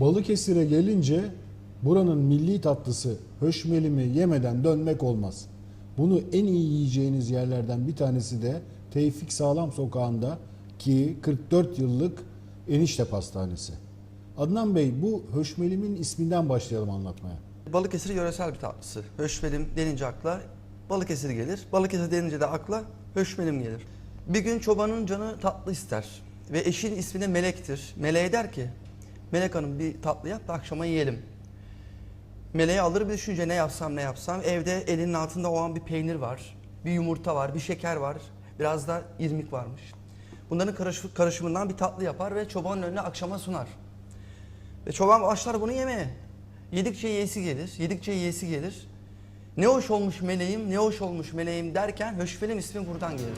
Balıkesir'e gelince buranın milli tatlısı höşmelimi yemeden dönmek olmaz. Bunu en iyi yiyeceğiniz yerlerden bir tanesi de Tevfik Sağlam Sokağı'nda ki 44 yıllık enişte pastanesi. Adnan Bey bu höşmelimin isminden başlayalım anlatmaya. Balıkesir yöresel bir tatlısı. Höşmelim denince akla Balıkesir gelir. Balıkesir denince de akla höşmelim gelir. Bir gün çobanın canı tatlı ister. Ve eşin ismi de Melek'tir. Meleğe der ki, Melek Hanım bir tatlı yap da akşama yiyelim. Meleğe alır bir düşünce ne yapsam ne yapsam. Evde elinin altında o an bir peynir var. Bir yumurta var, bir şeker var. Biraz da irmik varmış. Bunların karış- karışımından bir tatlı yapar ve çobanın önüne akşama sunar. Ve çoban başlar bunu yemeye. Yedikçe yiyesi gelir, yedikçe yiyesi gelir. Ne hoş olmuş meleğim, ne hoş olmuş meleğim derken Höşfelim ismi buradan gelir.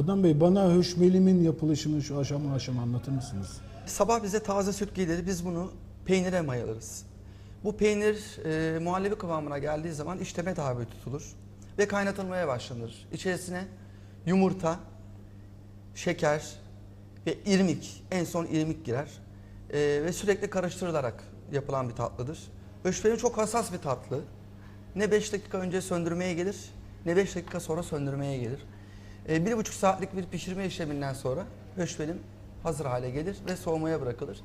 Adnan Bey bana höşmelimin yapılışını şu aşama aşama anlatır mısınız? Sabah bize taze süt gelir, biz bunu peynire mayalarız. Bu peynir e, muhallebi kıvamına geldiği zaman işleme tabi tutulur ve kaynatılmaya başlanır. İçerisine yumurta, şeker ve irmik, en son irmik girer E, ve sürekli karıştırılarak yapılan bir tatlıdır. Höşberi çok hassas bir tatlı. Ne 5 dakika önce söndürmeye gelir, ne 5 dakika sonra söndürmeye gelir. E, bir buçuk saatlik bir pişirme işleminden sonra höşbelim hazır hale gelir ve soğumaya bırakılır.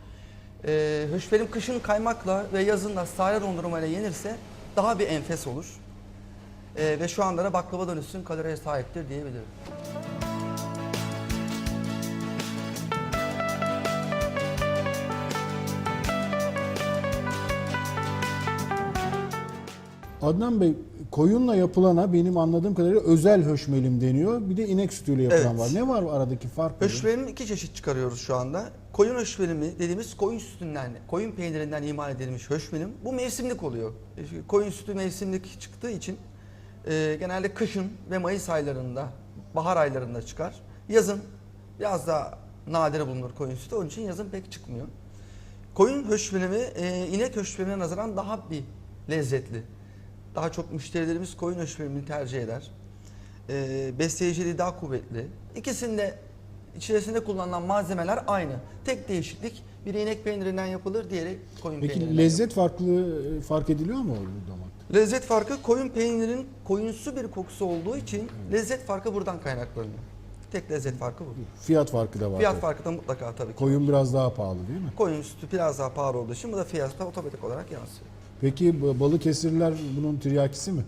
E, kışın kaymakla ve yazın da sade dondurmayla yenirse daha bir enfes olur. E, ve şu anda da baklavadan üstün kaloriye sahiptir diyebilirim. Adnan Bey koyunla yapılana benim anladığım kadarıyla özel höşmelim deniyor. Bir de inek sütüyle yapılan Evet. var. Ne var aradaki fark? nedir? İki çeşit çıkarıyoruz şu anda. Koyun höşbelimi dediğimiz koyun sütünden, koyun peynirinden imal edilmiş höşbelim. Bu mevsimlik oluyor. E, Koyun sütü mevsimlik çıktığı için e, genelde kışın ve Mayıs aylarında, bahar aylarında çıkar. Yazın biraz daha nadir bulunur koyun sütü. Onun için yazın pek çıkmıyor. Koyun höşbelimi e, inek höşbelimine nazaran daha bir lezzetli. Daha çok müşterilerimiz koyun höşbelimini tercih eder. E, besleyiciliği daha kuvvetli. İkisinde içerisinde kullanılan malzemeler aynı. Tek değişiklik biri inek peynirinden yapılır, diğeri koyun Peki peynirinden lezzet farklı fark ediliyor mu bu damakta? Lezzet farkı koyun peynirin koyunsu bir kokusu olduğu için lezzet farkı buradan kaynaklanıyor. Tek lezzet farkı bu. Fiyat farkı da var. Fiyat tabii. farkı da mutlaka tabii ki. Koyun biraz daha pahalı değil mi? Koyun sütü biraz daha pahalı olduğu için bu da fiyatta otomatik olarak yansıyor. Peki Balıkesirliler bunun tiryakisi mi?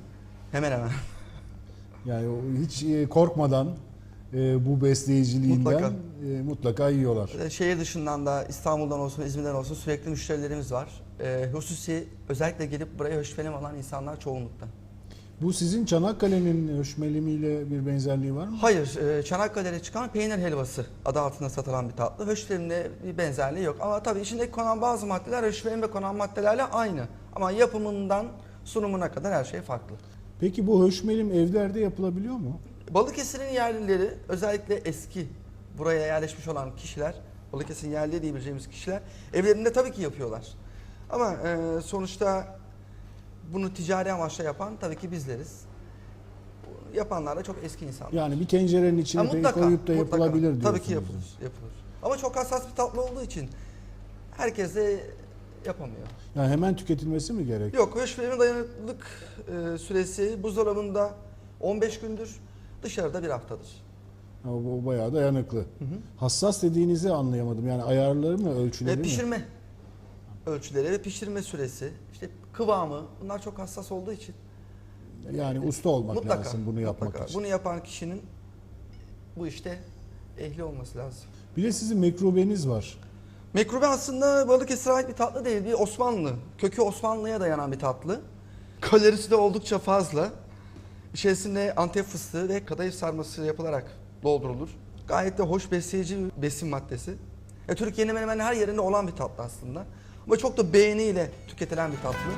Hemen hemen. Yani hiç e, korkmadan e, bu besleyiciliğinden Mutlaka. e, mutlaka yiyorlar. Şehir dışından da İstanbul'dan olsun, İzmir'den olsun sürekli müşterilerimiz var. Hususi özellikle gelip buraya höşfelim alan insanlar çoğunlukta. Bu sizin Çanakkale'nin höşmelimiyle bir benzerliği var mı? Hayır, Çanakkale'de çıkan peynir helvası adı altında satılan bir tatlı. Höşfelimle bir benzerliği yok. Ama tabii içinde konan bazı maddeler höşfelimde konan maddelerle aynı. Ama yapımından sunumuna kadar her şey farklı. Peki bu höşmelim evlerde yapılabiliyor mu? Balıkesir'in yerlileri özellikle eski buraya yerleşmiş olan kişiler, Balıkesir'in yerli diyebileceğimiz kişiler evlerinde tabii ki yapıyorlar. Ama e, sonuçta bunu ticari amaçla yapan tabii ki bizleriz. Yapanlar da çok eski insanlar. Yani bir tencerenin içine Ha, de koyup da mutlaka. yapılabilir diyorsunuz. Tabii ki yapılır, yapılır. Ama çok hassas bir tatlı olduğu için herkes de yapamıyor. Yani hemen tüketilmesi mi gerek? Yok, höşberimin dayanıklılık e, süresi buzdolabında 15 gündür, dışarıda bir haftadır. Ha, bu bayağı dayanıklı. Hassas dediğinizi anlayamadım. Yani ayarları mı, ölçüleri Ve mi? pişirme ölçüleri ve pişirme süresi, işte kıvamı bunlar çok hassas olduğu için Yani usta olmak mutlaka lazım bunu yapmak mutlaka. için. Bunu yapan kişinin bu işte ehli olması lazım. Bir de sizin mekrubeniz var. Mekrube aslında Balıkesir'e ait bir tatlı değil, bir Osmanlı. Kökü Osmanlı'ya dayanan bir tatlı. Kalorisi de oldukça fazla. İçerisinde antep fıstığı ve kadayıf sarması yapılarak doldurulur. Gayet de hoş besleyici bir besin maddesi. E, Türkiye'nin hemen hemen her yerinde olan bir tatlı aslında. Ama çok da beğeniyle tüketilen bir tatlı.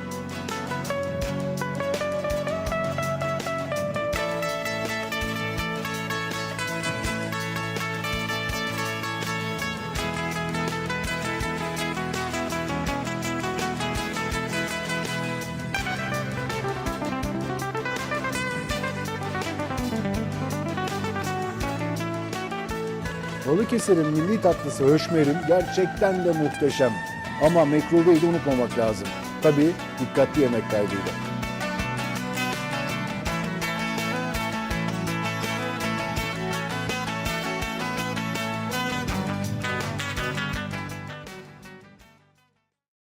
Balıkesir'in milli tatlısı höşmerim gerçekten de muhteşem. Ama mekrubeyi de unutmamak lazım. Tabii dikkatli yemek kaydıyla.